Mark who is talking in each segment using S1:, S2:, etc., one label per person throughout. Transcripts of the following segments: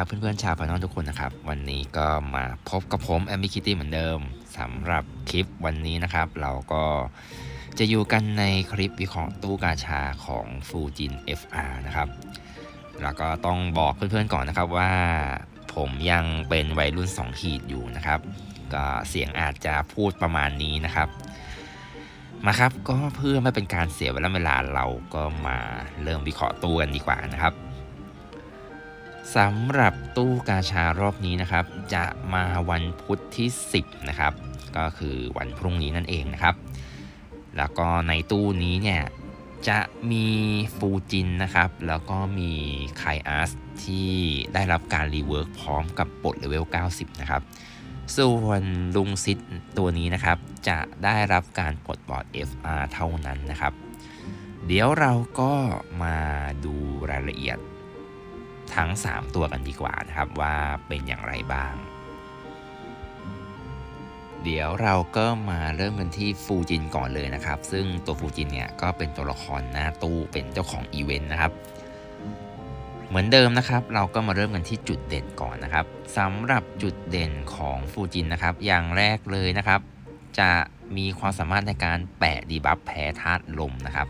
S1: ครับเพื่อนๆชาวพานอนทุกคนนะครับ วันนี้ก็มาพบกับผมแอมบิคิตี้เหมือนเดิมสำหรับคลิปวันนี้นะครับ เราก็จะอยู่กันในคลิปวิเคราะห์ตู้กาชาของฟูจิน FR นะครับ แล้วก็ต้องบอกเพื่อนๆก่อนนะครับว่า ผมยังเป็นวัยรุ่น 2 ขีดอยู่นะครับ ก็เสียงอาจจะพูดประมาณนี้นะครับ มาครับก็เพื่อไม่เป็นการเสียเวลาเวลาเราก็มาเริ่มวิเคราะห์ตู้กันดีกว่านะครับ สำหรับตู้กาชารอบนี้นะครับ จะมาวันพุธที่ 10 นะครับ ก็คือวันพรุ่งนี้นั่นเองนะครับ แล้วก็ในตู้นี้เนี่ยจะมีฟูจินนะครับ แล้วก็มีไคอาสที่ได้รับการรีเวิร์กพร้อมกับปลดเลเวล 90 นะครับ ส่วนลุงซิดตัวนี้นะครับ จะได้รับการปลดบอร์ด FR เท่านั้นนะครับ เดี๋ยวเราก็มาดูรายละเอียด ทั้ง 3 ตัวกันดีกว่านะครับว่าเป็นอย่างไรบ้าง เดี๋ยวเราก็มาเริ่มกันที่ฟูจินก่อนเลยนะครับ ซึ่งตัวฟูจินเนี่ยก็เป็นตัวละครหน้าตู้เป็นเจ้าของอีเวนต์นะครับ เหมือนเดิมนะครับ เราก็มาเริ่มกันที่จุดเด่นก่อนนะครับสำหรับจุดเด่นของฟูจินนะครับ อย่างแรกเลยนะครับ จะมีความสามารถในการแปะดีบัฟแพ้ธาตุลมนะครับ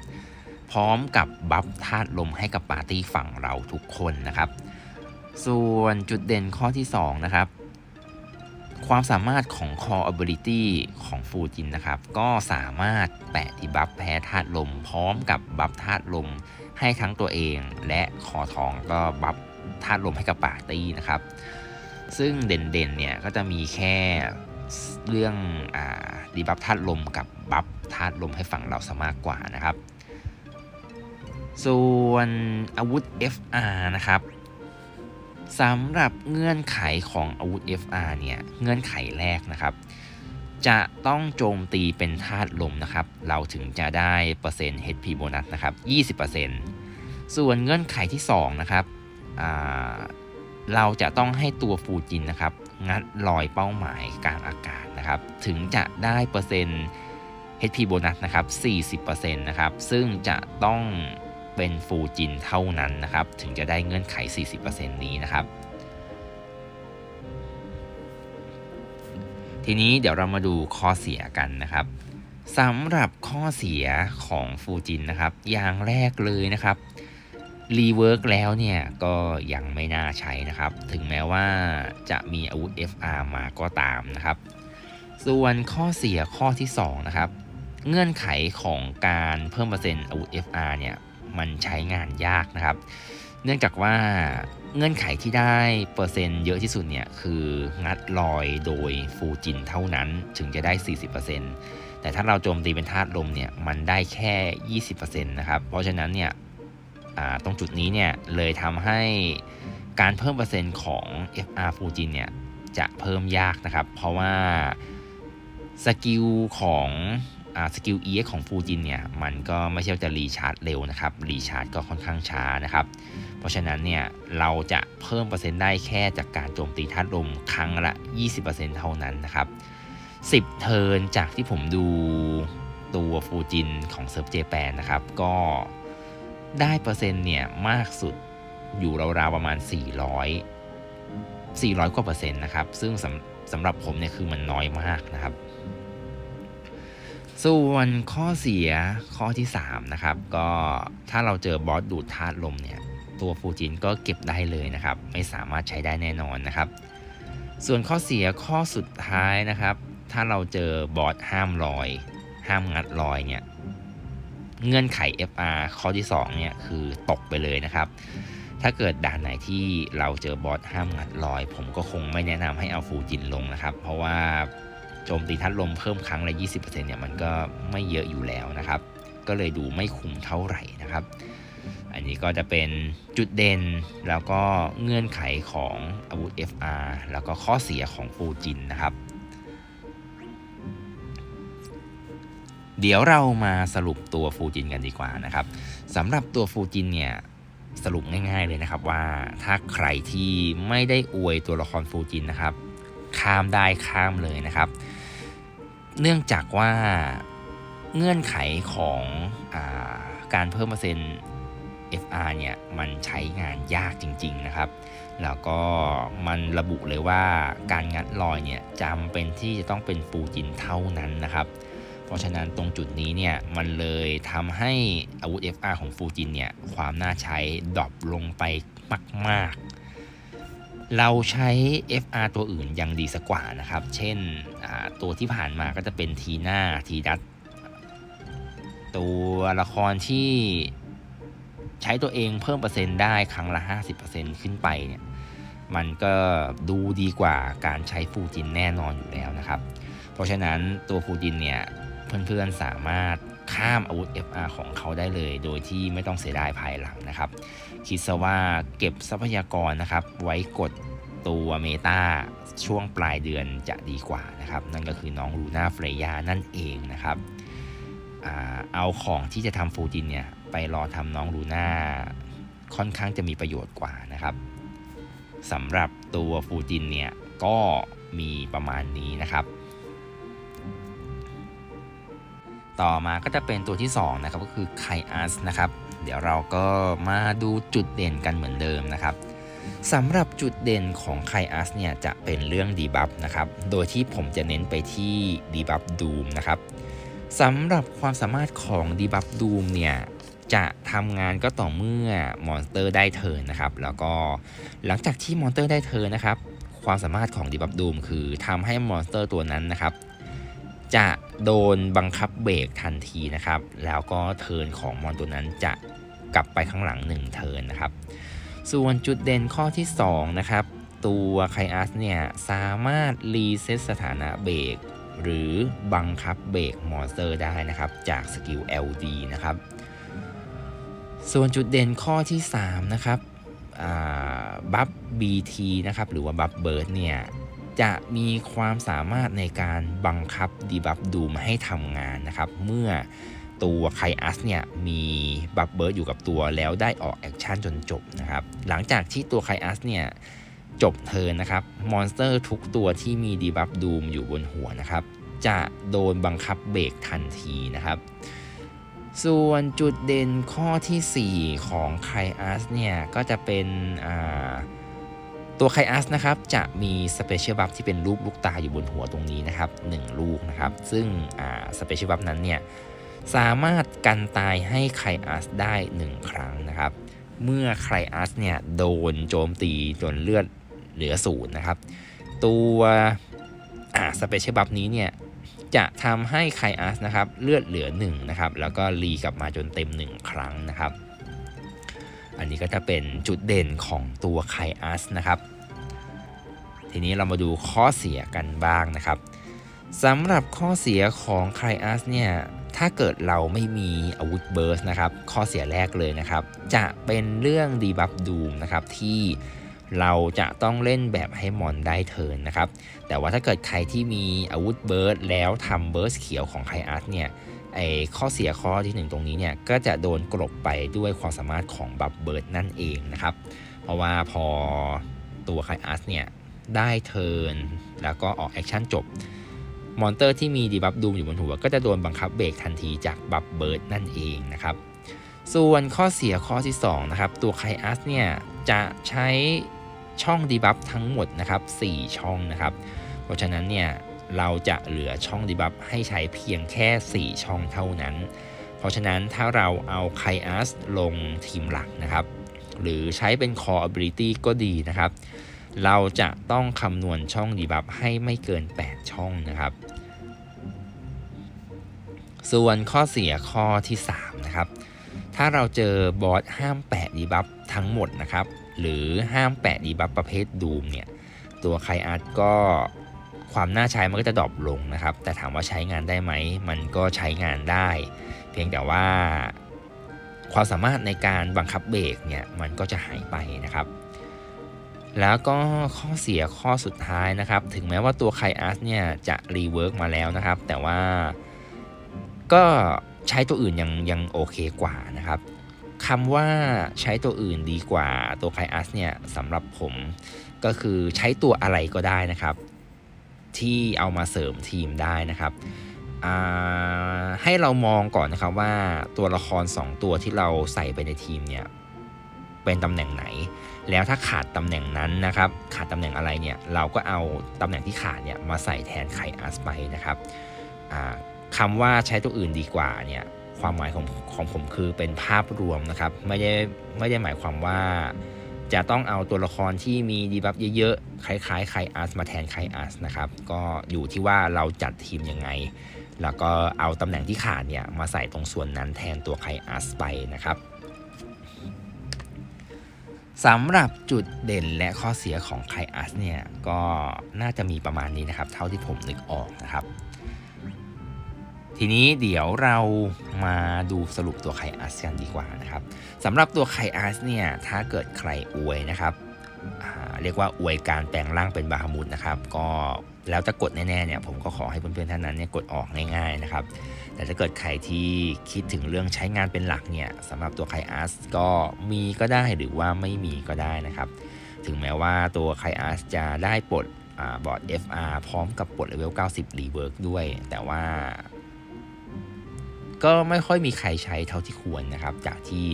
S1: พร้อมกับบัฟธาตุลมให้กับปาร์ตี้ฝั่งเราทุกคนนะครับ ส่วนจุดเด่นข้อที่ 2 นะครับ ความสามารถของ Core Ability ของฟูจินนะครับ ก็สามารถแปะที่บัฟแพ้ธาตุลม พร้อมกับบัฟธาตุลมให้ทั้งตัวเอง และคอทองก็บัฟธาตุลมให้กับปาร์ตี้นะครับ ซึ่งเด่นๆเนี่ยก็จะมีแค่เรื่องอ่าดีบัฟธาตุลมกับบัฟธาตุลมให้ฝั่งเราซะมากกว่านะครับ ส่วนอาวุธ FR นะครับสำหรับเงื่อนไขของอาวุธ FR เนี่ยเงื่อนไขแรกนะครับ จะต้องโจมตีเป็นธาตุลมนะครับ เราถึงจะได้เปอร์เซ็นต์ HP โบนัสนะครับ 20%ส่วนเงื่อนไขที่ 2 นะครับเราจะต้องให้ตัวฟูจินนะครับ งัดลอยเป้าหมายกลางอากาศนะครับ ถึงจะได้เปอร์เซ็นต์ HP โบนัสนะครับ 40%นะครับ ซึ่งจะต้อง เป็นฟูจินเท่านั้นนะครับ ถึงจะได้เงื่อนไข 40%นี้นะครับ ทีนี้เดี๋ยวเรามาดูข้อเสียกันนะครับสำหรับข้อเสียของฟูจินนะครับ อย่างแรกเลยนะครับรีเวิร์กแล้วเนี่ยก็ยังไม่น่าใช้นะครับ ถึงแม้ว่าจะมีอาวุธ FR มาก็ตามนะครับ ส่วนข้อเสียข้อที่ 2 นะครับ เงื่อนไขของการเพิ่มเปอร์เซ็นต์อาวุธ FR เนี่ย มันใช้งานยากนะครับ เนื่องจากว่าเงื่อนไขที่ได้เปอร์เซ็นต์เยอะที่สุดเนี่ยคืองัดลอยโดยฟูจินเท่านั้นถึงจะได้ 40%แต่ถ้าเราโจมตีเป็นธาตุลมเนี่ยมันได้แค่ 20%นะครับเพราะฉะนั้นเนี่ยตรงจุดนี้เนี่ยเลยทำให้การเพิ่มเปอร์เซ็นต์ของ FR ฟูจินเนี่ยจะเพิ่มยากนะครับ เพราะว่าสกิลของ สกิล EX ของฟูจินเนี่ยมันก็ไม่ใช่จะรีชาร์จเร็วนะครับรีชาร์จก็ค่อนข้างช้านะครับ เพราะฉะนั้นเนี่ยเราจะเพิ่มเปอร์เซ็นต์ได้แค่จากการโจมตีธาตุลมครั้งละ 20%เท่านั้นนะครับ 10 เทิร์นจากที่ผมดูตัวฟูจินของเซิร์ฟเจแปนนะครับ ก็ได้เปอร์เซ็นต์เนี่ยมากสุดอยู่ราวๆประมาณ 400 400 กว่าเปอร์เซ็นต์นะครับ ซึ่งสำสำหรับผมเนี่ยคือมันน้อยมากนะครับ ส่วนข้อเสียข้อที่3นะครับก็ถ้าเราเจอบอสดูดธาตุลมเนี่ยตัวฟูจินก็เก็บได้เลยนะครับ ไม่สามารถใช้ได้แน่นอนนะครับ ส่วนข้อเสียข้อสุดท้ายนะครับ ถ้าเราเจอบอสห้ามลอย ห้ามงัดลอยเนี่ยเงื่อนไข FR ข้อที่2เนี่ยคือตกไปเลยนะครับ ถ้าเกิดด่านไหนที่เราเจอบอสห้ามงัดลอย ผมก็คงไม่แนะนำให้เอาฟูจินลงนะครับ เพราะว่า โจมตีทัดลมเพิ่มครั้งละ 20%เนี่ยมันก็ไม่เยอะอยู่แล้วนะครับ ก็เลยดูไม่คุ้มเท่าไหร่นะครับ อันนี้ก็จะเป็นจุดเด่นแล้วก็เงื่อนไขของอาวุธ FR แล้วก็ข้อเสียของฟูจินนะครับ เดี๋ยวเรามาสรุปตัวฟูจินกันดีกว่านะครับสำหรับตัวฟูจินเนี่ยสรุปง่ายๆเลยนะครับว่าถ้าใครที่ไม่ได้อวยตัวละครฟูจินนะครับ ข้ามได้ข้ามเลยนะครับ เนื่องจากว่าเงื่อนไขของอาการเพิ่มเปอร์เซ็นต์ FR เนี่ยมันใช้งานยากจริง ๆนะครับ แล้วก็มันระบุเลยว่าการงัดลอยเนี่ยจำเป็นที่จะต้องเป็นฟูจินเท่านั้นนะครับ เพราะฉะนั้นตรงจุดนี้เนี่ยมันเลยทำให้อาวุธ FR ของฟูจินเนี่ยความน่าใช้ดรอปลงไปมาก ๆ เราใช้ FR ตัวอื่นยังดีสักกว่านะครับ เช่นตัวที่ผ่านมาก็จะเป็นทีหน้าทีดัตตัวละครที่ใช้ตัวเองเพิ่มเปอร์เซ็นต์ได้ครั้งละ 50%ขึ้นไปเนี่ยมันก็ดูดีกว่าการใช้ฟูจินแน่นอนอยู่แล้วนะครับ เพราะฉะนั้นตัวฟูจินเนี่ยเพื่อนๆสามารถ ข้ามอาวุธ FR ของเขาได้เลย โดยที่ไม่ต้องเสียดายภายหลังนะครับ คิดซะว่าเก็บทรัพยากรนะครับ ไว้กดตัวเมตาช่วงปลายเดือนจะดีกว่านะครับ นั่นก็คือน้องลูน่าเฟรยานั่นเองนะครับอเอาของที่จะทำฟูจินเนี่ย ไปรอทำน้องลูน่าค่อนข้างจะมีประโยชน์กว่านะครับสำหรับตัวฟูจินเนี่ย ก็มีประมาณนี้นะครับ ต่อมาก็จะเป็นตัวที่2นะครับก็คือไคอัสนะครับ เดี๋ยวเราก็มาดูจุดเด่นกันเหมือนเดิมนะครับสำหรับจุดเด่นของไคอัสเนี่ยจะเป็นเรื่องดีบัฟนะครับ โดยที่ผมจะเน้นไปที่ดีบัฟดูมนะครับสำหรับความสามารถของดีบัฟดูมเนี่ยจะทำงานก็ต่อเมื่อมอนสเตอร์ได้เทิร์นนะครับ แล้วก็หลังจากที่มอนสเตอร์ได้เทิร์นนะครับ ความสามารถของดีบัฟดูมคือทำให้มอนสเตอร์ตัวนั้นนะครับ จะโดนบังคับเบรกทันทีนะครับ แล้วก็เทินของมอนตัวนั้นจะกลับไปข้างหลัง 1 เทินนะครับ ส่วนจุดเด่นข้อที่ 2 นะครับ ตัวไคอัสเนี่ย สามารถรีเซ็ตสถานะเบรกหรือบังคับเบรกมอนสเตอร์ได้นะครับ จากสกิล LD นะครับ ส่วนจุดเด่นข้อที่ 3 นะครับบัฟ BT นะครับ หรือว่าบัฟเบิร์ดเนี่ย จะมีความสามารถในการบังคับดีบัฟดูมให้ทำงานนะครับ เมื่อตัวไคอัสเนี่ยมีบัฟเบิร์ดอยู่กับตัวแล้วได้ออกแอคชั่นจนจบนะครับ หลังจากที่ตัวไคอัสเนี่ยจบเทินนะครับ มอนสเตอร์ทุกตัวที่มีดีบัฟดูมอยู่บนหัวนะครับ จะโดนบังคับเบรกทันทีนะครับ ส่วนจุดเด่นข้อทีสี่4 ของไคอัสเนี่ยก็จะเป็นอ่า ตัวไคอัสนะครับจะมีสเปเชียลบัฟที่เป็นรูปลูกตาอยู่บนหัวตรงนี้นะครับ1ลูกนะครับ ซึ่งสเปเชียลบัฟนั้นเนี่ยสามารถกันตายให้ไคอัสได้ 1 ครั้งนะครับ เมื่อไคอัสเนี่ยโดนโจมตีจนเลือดเหลือศูนย์นะครับ ตัวสเปเชียลบัฟนี้เนี่ยจะทำให้ไคอัสนะครับเลือดเหลือ1นะครับแล้วก็รีกลับมาจนเต็ม 1 ครั้งนะครับ อันนี้ก็จะเป็นจุดเด่นของตัวไคอัสนะครับ ทีนี้เรามาดูข้อเสียกันบ้างนะครับสำหรับข้อเสียของไคอัสเนี่ยถ้าเกิดเราไม่มีอาวุธเบิร์สนะครับ ข้อเสียแรกเลยนะครับ จะเป็นเรื่องดีบัฟดูมนะครับที่ เราจะต้องเล่นแบบให้มอนได้เทิร์นนะครับ แต่ว่าถ้าเกิดใครที่มีอาวุธเบิร์สแล้วทำเบิร์สเขียวของไคอัสเนี่ยไอ้ข้อเสียข้อที่หนึ่งตรงนี้เนี่ยก็จะโดนกลบไปด้วยความสามารถของบัฟเบิร์ดนั่นเองนะครับ เพราะว่าพอตัวไคอัสเนี่ยได้เทิร์นแล้วก็ออกแอคชั่นจบมอนเตอร์ที่มีดีบัฟดูมอยู่บนหัว ก็จะโดนบังคับเบรกทันทีจากบัฟเบิร์ดนั่นเองนะครับ ส่วนข้อเสียข้อที่2นะครับตัวไคอัสเนี่ยจะใช้ ช่องดีบัฟทั้งหมดนะครับ 4 ช่องนะครับ เพราะฉะนั้นเนี่ยเราจะเหลือช่องดีบัฟให้ใช้เพียงแค่ 4 ช่องเท่านั้น เพราะฉะนั้นถ้าเราเอาไคอัสลงทีมหลักนะครับ หรือใช้เป็น Core Ability ก็ดีนะครับ เราจะต้องคำนวณช่องดีบัฟให้ไม่เกิน 8 ช่องนะครับ ส่วนข้อเสียข้อที่ 3 นะครับ ถ้าเราเจอบอสห้ามแปะดีบัฟทั้งหมดนะครับ หรือห้ามแปะดีบัฟประเภทดูมเนี่ย ตัวไคอัสก็ความน่าใช้มันก็จะดรอปลงนะครับ แต่ถามว่าใช้งานได้ไหม มันก็ใช้งานได้ เพียงแต่ว่า ความสามารถในการบังคับเบรกเนี่ย มันก็จะหายไปนะครับ แล้วก็ข้อเสียข้อสุดท้ายนะครับ ถึงแม้ว่าตัวไคอัสเนี่ยจะรีเวิร์กมาแล้วนะครับ แต่ว่าก็ ใช้ตัวอื่นยังยังโอเคกว่านะครับคำว่าใช้ตัวอื่นดีกว่าตัวไคอัสเนี่ยสำหรับผมก็คือใช้ตัวอะไรก็ได้นะครับ ที่เอามาเสริมทีมได้นะครับให้เรามองก่อนนะครับว่าตัวละคร 2 ตัวที่เราใส่ไปในทีมเนี่ยเป็นตำแหน่งไหน แล้วถ้าขาดตำแหน่งนั้นนะครับ ขาดตำแหน่งอะไรเนี่ยเราก็เอาตำแหน่งที่ขาดเนี่ยมาใส่แทนไข่อาร์สไปนะครับ คำว่าใช้ตัวอื่นดีกว่าเนี่ยความหมายของของผมคือเป็นภาพรวมนะครับ ไม่ได้ไม่ได้หมายความว่าจะต้องเอาตัวละครที่มีดีบัฟเยอะๆ คล้ายๆไคอาร์สมาแทนไคอาร์สนะครับ ก็อยู่ที่ว่าเราจัดทีมยังไง แล้วก็เอาตำแหน่งที่ขาดเนี่ยมาใส่ตรงส่วนนั้นแทนตัวไคอาร์สไปนะครับสำหรับจุดเด่นและข้อเสียของไคอาร์สเนี่ยก็น่าจะมีประมาณนี้นะครับ เท่าที่ผมนึกออกนะครับ ทีนี้เดี๋ยวเรามาดูสรุปตัวไคอาร์สกันดีกว่านะครับสำหรับตัวไคอาร์สเนี่ยถ้าเกิดใครอวยนะครับเรียกว่าอวยการแปลงร่างเป็นบาฮามุดนะครับก็แล้วจะกดแน่ๆเนี่ยผมก็ขอให้เพื่อนๆท่านนั้นเนี่ยกดออกง่ายๆนะครับแต่ถ้าเกิดใครที่คิดถึงเรื่องใช้งานเป็นหลักเนี่ยสำหรับตัวไคอาร์สก็มีก็ได้หรือว่าไม่มีก็ได้นะครับ ถึงแม้ว่าตัวไคอาร์สจะได้ปลดอบอร์ด FR พร้อมกับปลดเลเวล 90 Rework ด้วย แต่ว่า ก็ไม่ค่อยมีใครใช้เท่าที่ควรนะครับ จากที่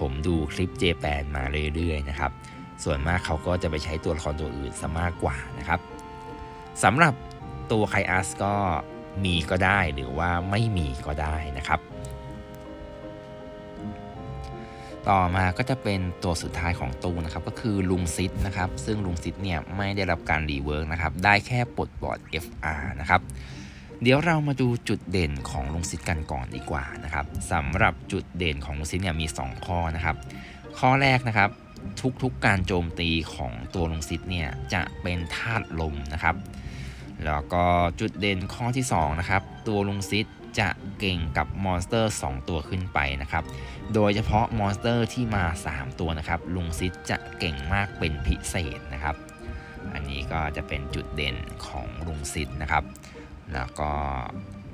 S1: ผมดูคลิปเจแปนมาเรื่อยๆนะครับ ส่วนมากเขาก็จะไปใช้ตัวละครตัวอื่นซะมากกว่านะครับสำหรับตัวไคอาสก็มีก็ได้หรือว่าไม่มีก็ได้นะครับ ต่อมาก็จะเป็นตัวสุดท้ายของตู้นะครับ ก็คือลุงซิดนะครับ ซึ่งลุงซิดเนี่ยไม่ได้รับการรีเวิร์กนะครับ ได้แค่ปลดบอร์ด FR นะครับ เดี๋ยวเรามาดูจุดเด่นของลุงซิดกันก่อนดีกว่านะครับสำหรับจุดเด่นของลุงซิดเนี่ยมี 2 ข้อนะครับ ข้อแรกนะครับ ทุกๆการโจมตีของตัวลุงซิดเนี่ยจะเป็นธาตุลมนะครับ แล้วก็จุดเด่นข้อที่2นะครับตัวลุงซิดจะเก่งกับมอนสเตอร์ 2 ตัวขึ้นไปนะครับ โดยเฉพาะมอนสเตอร์ที่มา 3 ตัวนะครับ ลุงซิดจะเก่งมากเป็นพิเศษนะครับ อันนี้ก็จะเป็นจุดเด่นของลุงซิดนะครับ แล้วก็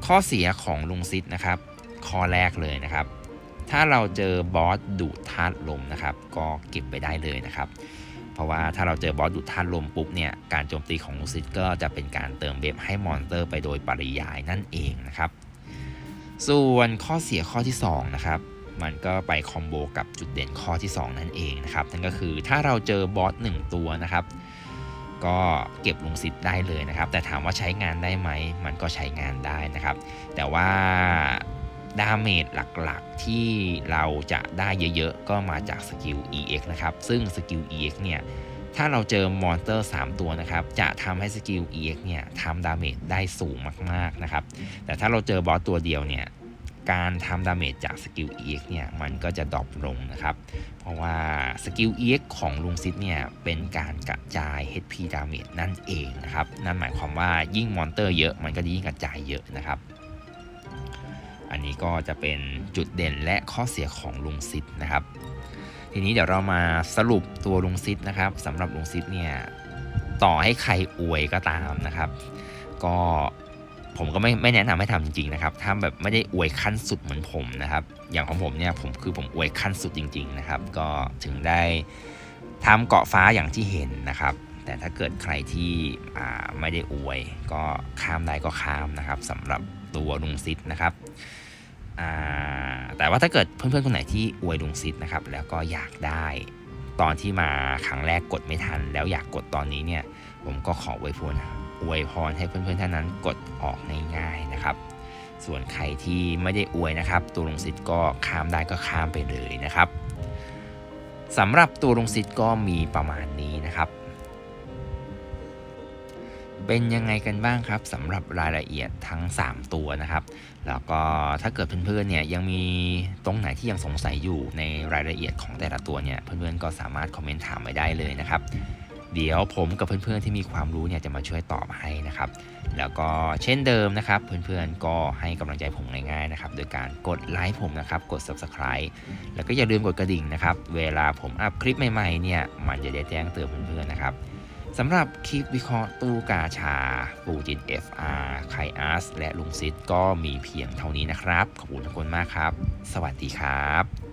S1: ข้อเสียของลุงซิดนะครับ ข้อแรกเลยนะครับ ถ้าเราเจอบอสดูดธาตุลมนะครับ ก็เก็บไปได้เลยนะครับ เพราะว่าถ้าเราเจอบอสดูดธาตุลมปุ๊บเนี่ยการโจมตีของลุงซิดก็จะเป็นการเติมเบฟให้มอนสเตอร์ไปโดยปริยายนั่นเองนะครับ ส่วนข้อเสียข้อที่2นะครับมันก็ไปคอมโบกับจุดเด่นข้อที่ 2 นั่นเองนะครับนั่นก็คือถ้าเราเจอบอส1ตัวนะครับ ก็เก็บลุงซิดได้เลยนะครับ แต่ถามว่าใช้งานได้ไหม มันก็ใช้งานได้นะครับ แต่ว่าดาเมจหลักๆที่เราจะได้เยอะๆ ก็มาจากสกิล EX นะครับ ซึ่งสกิล EX เนี่ย ถ้าเราเจอมอนสเตอร์ 3 ตัวนะครับ จะทำให้สกิล EX เนี่ยทำดาเมจได้สูงมากๆนะครับ แต่ถ้าเราเจอบอสตัวเดียวเนี่ย การทำดาเมจจากสกิล EX เนี่ยมันก็จะดรอปลงนะครับ เพราะว่าสกิล EX ของลุงซิดเนี่ยเป็นการกระจาย HP ดาเมจนั่นเองนะครับ นั่นหมายความว่ายิ่งมอนเตอร์เยอะมันก็ยิ่งกระจายเยอะนะครับ อันนี้ก็จะเป็นจุดเด่นและข้อเสียของลุงซิดนะครับ ทีนี้เดี๋ยวเรามาสรุปตัวลุงซิดนะครับสำหรับลุงซิดเนี่ยต่อให้ใครอวยก็ตามนะครับ ก็ ผมก็ไม่ไม่แนะนำให้ทำจริงๆนะครับ ถ้าแบบไม่ได้อวยขั้นสุดเหมือนผมนะครับ อย่างของผมเนี่ยผมคือผมอวยขั้นสุดจริง ๆนะครับ ก็ถึงได้ทำเกาะฟ้าอย่างที่เห็นนะครับ แต่ถ้าเกิดใครที่ไม่ได้อวย ก็ข้ามได้ก็ข้ามนะครับสำหรับตัวลุงซิดนะครับแต่ว่าถ้าเกิดเพื่อนๆคนไหนที่อวยลุงซิดนะครับ แล้วก็อยากได้ตอนที่มาครั้งแรกกดไม่ทัน แล้วอยากกดตอนนี้เนี่ย ผมก็ขอไว้พร อวยพรให้เพื่อนๆท่านนั้นกดออกง่ายๆนะครับ ส่วนใครที่ไม่ได้อวยนะครับ ตัวลงซิดก็ข้ามได้ก็ข้ามไปเลยนะครับสำหรับตัวลงซิดก็มีประมาณนี้นะครับ เป็นยังไงกันบ้างครับสำหรับรายละเอียดทั้ง 3 ตัวนะครับ แล้วก็ถ้าเกิดเพื่อนๆเนี่ยยังมีตรงไหนที่ยังสงสัยอยู่ในรายละเอียดของแต่ละตัวเนี่ยเพื่อนๆก็สามารถคอมเมนต์ถามไว้ได้เลยนะครับ เดี๋ยวผมกับเพื่อนๆที่มีความรู้เนี่ยจะมาช่วยตอบให้นะครับ แล้วก็เช่นเดิมนะครับ เพื่อนๆก็ให้กำลังใจผมง่ายๆนะครับ โดยการกดไลค์ผมนะครับ กด subscribe แล้วก็อย่าลืมกดกระดิ่งนะครับ เวลาผมอัพคลิปใหม่ๆเนี่ยมันจะได้แจ้งเตือนเพื่อนๆนะครับสำหรับคลิปวิเคราะห์ตู้กาชา ปูจิน FR ไคอาร์สและลุงซิดก็มีเพียงเท่านี้นะครับ ขอบคุณทุกคนมากครับ สวัสดีครับ